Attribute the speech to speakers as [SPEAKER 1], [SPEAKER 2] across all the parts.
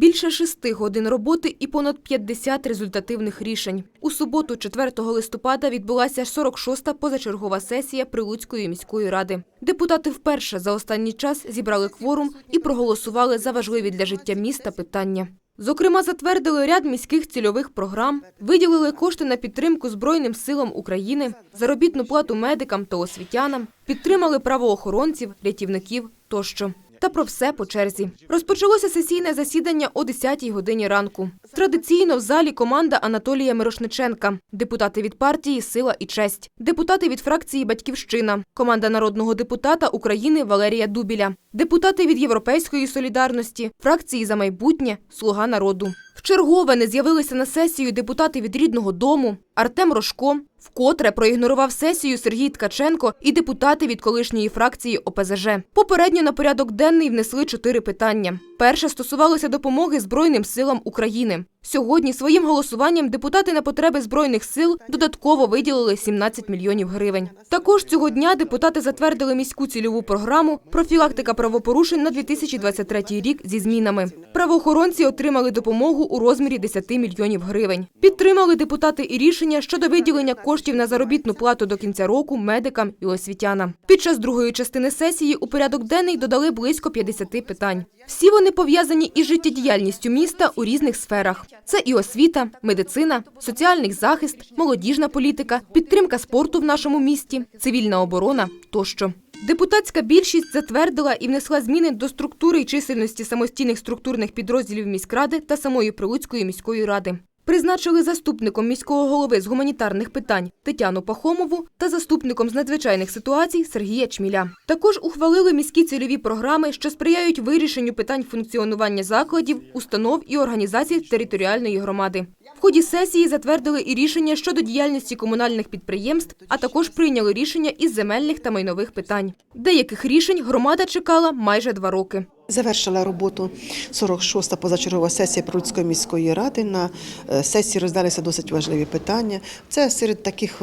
[SPEAKER 1] Більше шести годин роботи і понад 50 результативних рішень. У суботу, 4 листопада, відбулася 46-та позачергова сесія Прилуцької міської ради. Депутати вперше за останній час зібрали кворум і проголосували за важливі для життя міста питання. Зокрема, затвердили ряд міських цільових програм, виділили кошти на підтримку Збройним силам України, заробітну плату медикам та освітянам, підтримали правоохоронців, рятівників тощо. Та про все по черзі. Розпочалося сесійне засідання о 10-й годині ранку. Традиційно в залі команда Анатолія Мирошниченка, депутати від партії Сила і честь, депутати від фракції Батьківщина, команда народного депутата України Валерія Дубіля, депутати від Європейської солідарності, фракції за майбутнє, Слуга народу. Вчергове не з'явилися на сесію депутати від рідного дому, Артем Рожко, вкотре проігнорував сесію Сергій Ткаченко і депутати від колишньої фракції ОПЗЖ. Попередньо на порядок денний внесли чотири питання. Перше стосувалося допомоги Збройним силам України. Сьогодні своїм голосуванням депутати на потреби Збройних сил додатково виділили 17 мільйонів гривень. Також цього дня депутати затвердили міську цільову програму «Профілактика правопорушень на 2023 рік зі змінами». Правоохоронці отримали допомогу у розмірі 10 мільйонів гривень. Підтримали депутати і рішення щодо виділення коштів на заробітну плату до кінця року медикам і освітянам. Під час другої частини сесії у порядок денний додали близько 50 питань. Всі вони пов'язані із життєдіяльністю міста у різних сферах. Це і освіта, медицина, соціальний захист, молодіжна політика, підтримка спорту в нашому місті, цивільна оборона тощо. Депутатська більшість затвердила і внесла зміни до структури і чисельності самостійних структурних підрозділів міськради та самої Прилуцької міської ради. Призначили заступником міського голови з гуманітарних питань Тетяну Пахомову та заступником з надзвичайних ситуацій Сергія Чміля. Також ухвалили міські цільові програми, що сприяють вирішенню питань функціонування закладів, установ і організацій територіальної громади. В ході сесії затвердили і рішення щодо діяльності комунальних підприємств, а також прийняли рішення із земельних та майнових питань. Деяких рішень громада чекала майже два роки.
[SPEAKER 2] Завершила роботу 46-та позачергова сесія Прилуцької міської ради. На е, сесії роздалися досить важливі питання. Це серед таких,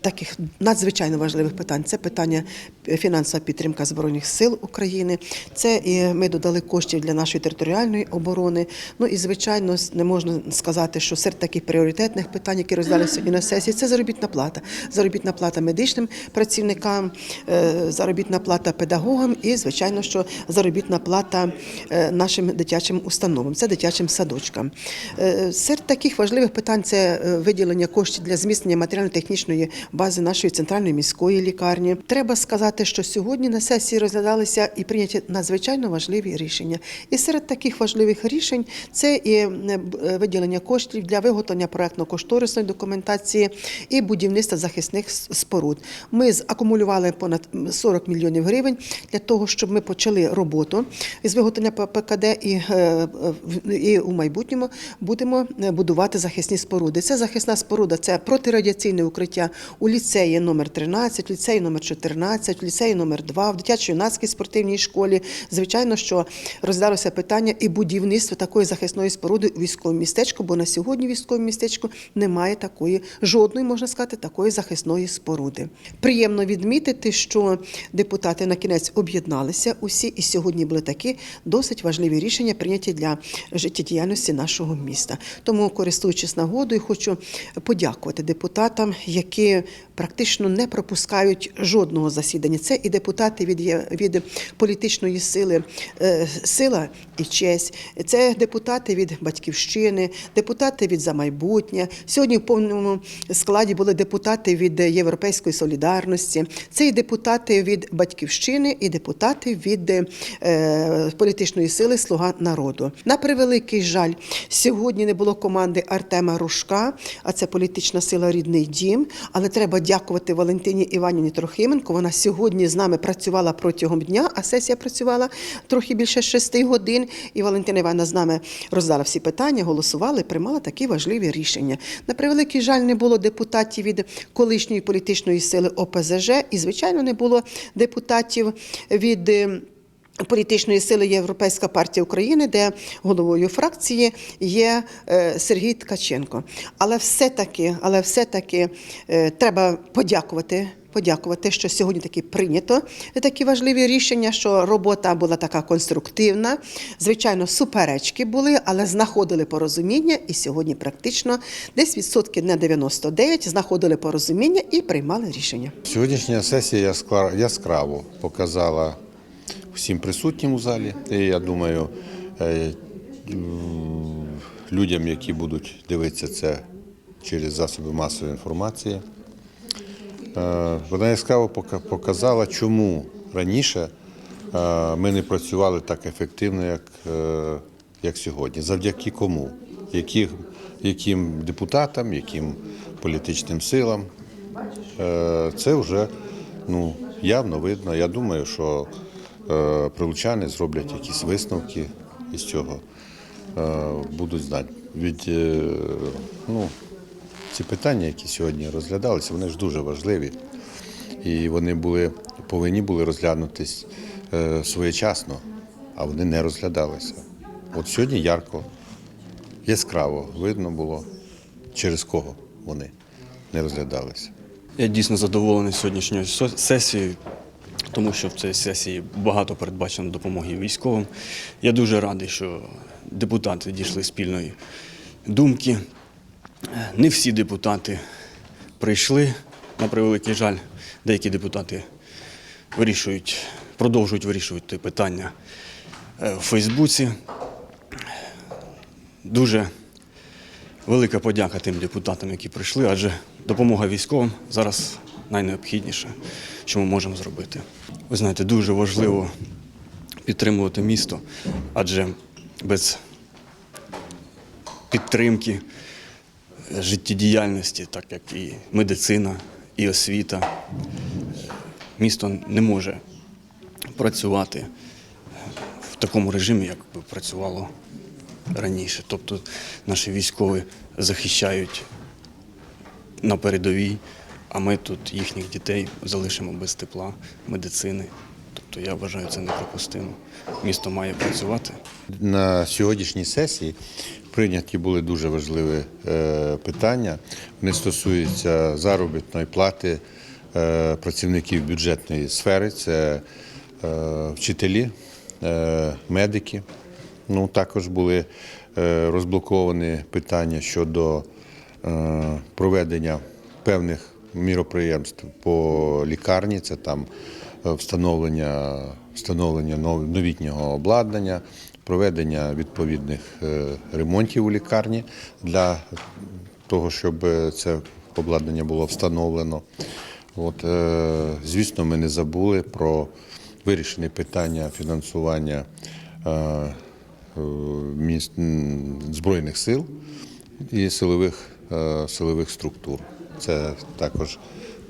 [SPEAKER 2] таких надзвичайно важливих питань. Це питання е, фінансова підтримка Збройних сил України. Це і ми додали коштів для нашої територіальної оборони. Ну і звичайно, не можна сказати, що серед таких пріоритетних питань, які роздалися сьогодні на сесії, це заробітна плата. Заробітна плата медичним працівникам, е, заробітна плата педагогам і, звичайно, що заробітна плата е, нашим дитячим установам, це дитячим садочкам. Е, Серед таких важливих питань це е, виділення коштів для зміцнення матеріально-технічної бази нашої центральної міської лікарні. Треба сказати, що сьогодні на сесії розглядалися і прийняті надзвичайно важливі рішення. І серед таких важливих рішень це і виділення коштів для виготовлення проектно-кошторисної документації і будівництва захисних споруд. Ми закумулювали понад 40 мільйонів гривень для того, щоб ми почали роботу із виготовлення П- ПКД і, е, і у майбутньому будемо е, будувати захисні споруди. Це захисна споруда, це протирадіаційне укриття у ліцеї номер 13, ліцеї номер 14, ліцеї номер 2, в дитячо-юнацькій спортивній школі. Звичайно, що роздалося питання і будівництво такої захисної споруди у військовому містечку, бо на сьогодні військовому містечку немає такої жодної, можна сказати, такої захисної споруди. Приємно відмітити, що депутати на кінець об'єдналися усі, і сьогодні були такі досить важливі рішення прийняті для життєдіяльності нашого міста. Тому, користуючись нагодою, хочу подякувати депутатам, які практично не пропускають жодного засідання. Це і депутати від, від політичної сили е, сила і честь, це депутати від батьківщини, депутати від за майбутнє. Сьогодні в повному складі були депутати від Європейської солідарності, це і депутати від батьківщини, і депутати від політичної сили Слуга народу. На превеликий жаль, сьогодні не було команди Артема Рушка, а це політична сила Рідний дім. Але треба дякувати Валентині Іванівні Трохименко. Вона сьогодні з нами працювала протягом дня, а сесія працювала трохи більше шести годин. І Валентина Івановна з нами роздала всі питання, голосували, приймала такі важливі рішення. На превеликий жаль, не було депутатів від колишньої політичної сили ОПЗЖ, і, звичайно, не було депутатів від. Політичної сили Європейська партія України, де головою фракції є е, Сергій Ткаченко. Але все-таки, але все-таки е, треба подякувати. Подякувати, що сьогодні таки прийнято такі важливі рішення, що робота була така конструктивна. Звичайно, суперечки були, але знаходили порозуміння, і сьогодні практично десь відсотки на 99 знаходили порозуміння і приймали рішення.
[SPEAKER 3] Сьогоднішня сесія яскраво показала всім присутнім у залі. І я думаю, е, людям, які будуть дивитися це через засоби масової інформації, е, вона яскраво пока- показала, чому раніше е, ми не працювали так ефективно, як, як сьогодні. Завдяки кому? Яких, яким депутатам, яким політичним силам. Це вже ну, явно видно. Я думаю, що прилучани зроблять якісь висновки із цього, е, будуть знати. Від е, ну, ці питання, які сьогодні розглядалися, вони ж дуже важливі. І вони були, повинні були розглянутись е, своєчасно, а вони не розглядалися. От сьогодні ярко, яскраво видно було, через кого вони не розглядалися.
[SPEAKER 4] Я дійсно задоволений сьогоднішньою сесією, тому що в цій сесії багато передбачено допомоги військовим. Я дуже радий, що депутати дійшли спільної думки. Не всі депутати прийшли, на превеликий жаль. Деякі депутати вирішують, продовжують вирішувати питання е, в Фейсбуці. Дуже Велика подяка тим депутатам, які прийшли, адже допомога військовим зараз найнеобхідніше, що ми можемо зробити. Ви знаєте, дуже важливо підтримувати місто, адже без підтримки е, життєдіяльності, так як і медицина, і освіта, е, місто не може працювати в такому режимі, як би працювало раніше. Тобто наші військові захищають на передовій, а ми тут їхніх дітей залишимо без тепла, медицини. Тобто я вважаю це неприпустимо. Місто має працювати.
[SPEAKER 3] На сьогоднішній сесії прийняті були дуже важливі е, питання. Вони стосуються заробітної плати е, працівників бюджетної сфери, це е, вчителі, медики. Ну, також були розблоковані питання щодо проведення певних міроприємств по лікарні. Це там е, встановлення, встановлення нов- новітнього обладнання, проведення відповідних е, ремонтів у лікарні для того, щоб це обладнання було встановлено. От, е, звісно, ми не забули про вирішені питання фінансування Збройних сил і силових, силових структур. Це також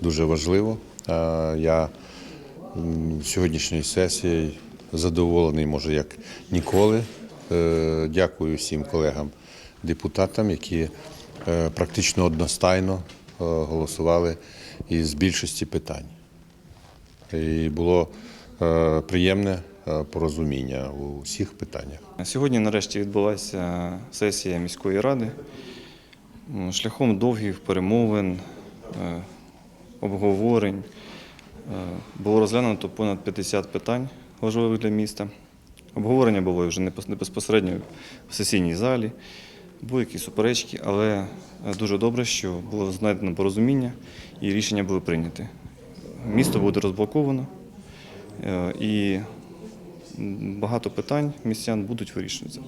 [SPEAKER 3] дуже важливо. Е, Я сьогоднішньою сесією задоволений, може, як ніколи. Е, Дякую всім колегам депутатам, які е, практично одностайно голосували із більшості питань. І було приємне порозуміння у всіх питаннях.
[SPEAKER 5] Сьогодні нарешті відбулася сесія міської ради. М, Шляхом довгих перемовин, е, обговорень е, було розглянуто понад 50 питань важливих для міста. Обговорення було вже не безпосередньо в сесійній залі, були якісь суперечки, але е, дуже добре, що було знайдено порозуміння і рішення були прийняті. Місто буде розблоковано і багато питань містян будуть вирішуватися.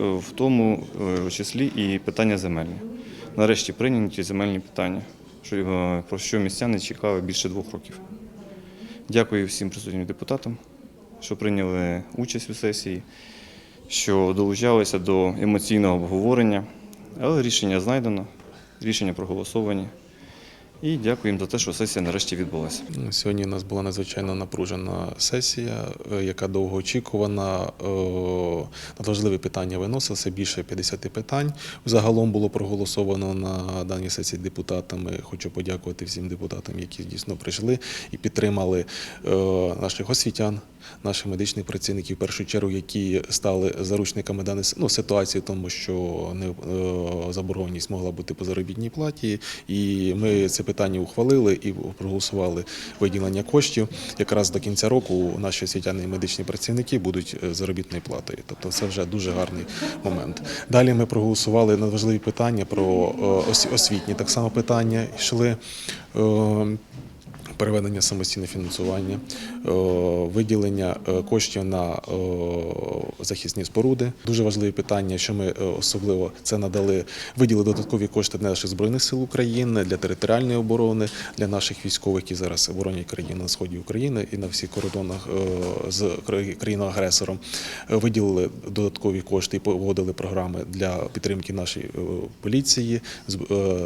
[SPEAKER 5] В тому числі і питання земельні. Нарешті прийняті земельні питання, про що містяни чекали більше двох років. Дякую всім присутнім депутатам, що прийняли участь у сесії, що долучалися до емоційного обговорення, але рішення знайдено, рішення проголосовані. І дякую їм за те, що сесія нарешті відбулася.
[SPEAKER 6] Сьогодні у нас була надзвичайно напружена сесія, е, яка довго очікувана. Е, Надважливі питання виносилися, більше 50 питань. Загалом було проголосовано на даній сесії депутатами. Хочу подякувати всім депутатам, які дійсно прийшли і підтримали е, наших освітян, наших медичних працівників, в першу чергу, які стали заручниками даної ну, ситуації, тому що не, е, заборгованість могла бути по заробітній платі. І ми це питання ухвалили і проголосували виділення коштів. Якраз до кінця року наші освітяни медичні працівники будуть е, заробітною платою. Тобто це вже дуже гарний момент. Далі ми проголосували на важливі питання про е, освітні так само питання йшли. Переведення самостійне фінансування, е, виділення е, коштів на е, захисні споруди. Дуже важливі питання, що ми особливо це надали, виділили додаткові кошти для наших збройних сил України, для територіальної оборони, для наших військових, які зараз оборонять країну на сході України і на всіх кордонах з країною-агресором. Виділили додаткові кошти і погодили програми для підтримки нашої поліції,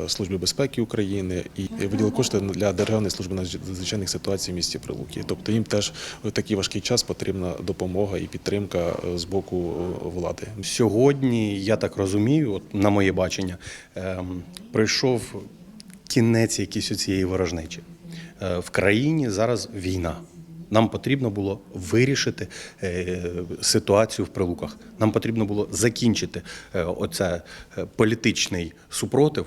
[SPEAKER 6] служби безпеки України і виділили кошти для Державної служби надзвичайних ситуацій в місті Прилуки. Тобто їм теж в такий важкий час потрібна допомога і підтримка е, з боку е, влади.
[SPEAKER 7] Сьогодні, я так розумію, от на моє бачення, ем, прийшов кінець якийсь у цієї ворожнечі. Е, в країні зараз війна. Нам потрібно було вирішити ситуацію в прилуках. Нам потрібно було закінчити оце політичний супротив.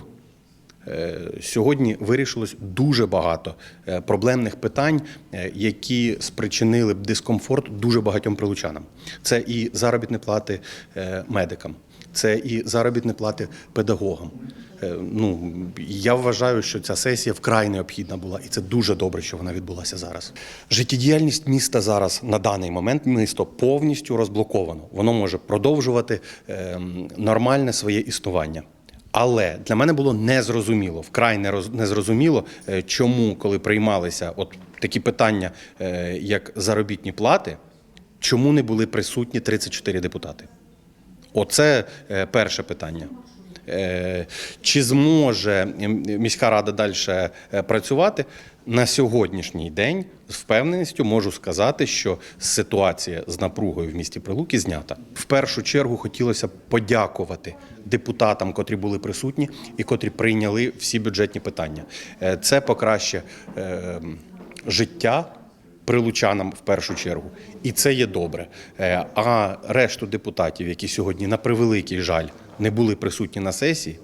[SPEAKER 7] Е, Сьогодні вирішилось дуже багато е, проблемних питань, е, які спричинили б дискомфорт дуже багатьом прилучанам. Це і заробітні плати медикам, це і заробітні плати педагогам. Ну я вважаю, що ця сесія вкрай необхідна була, і це дуже добре, що вона відбулася зараз. Життєдіяльність міста зараз на даний момент місто повністю розблоковано. Воно може продовжувати ем, нормальне своє існування. Але для мене було незрозуміло, вкрай незрозуміло, е, чому, коли приймалися от такі питання, е, як заробітні плати, чому не були присутні 34 депутати. Оце е, перше питання. Е, Чи зможе міська рада далі працювати? На сьогоднішній день з впевненістю можу сказати, що ситуація з напругою в місті Прилуки знята. В першу чергу хотілося б подякувати депутатам, котрі були присутні і котрі прийняли всі бюджетні питання. Е, Це покраще е, життя прилучанам в першу чергу. І це є добре. Е, А решту депутатів, які сьогодні, на превеликий жаль, не були присутні на сесії,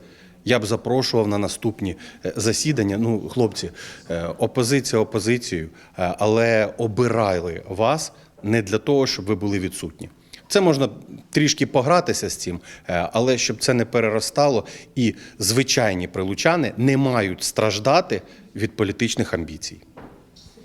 [SPEAKER 7] я б запрошував на наступні е, засідання. Ну, хлопці, е, опозиція опозицією, е, але обирали вас не для того, щоб ви були відсутні. Це можна трішки погратися з цим, але щоб це не переростало, і звичайні прилучани не мають страждати від політичних амбіцій.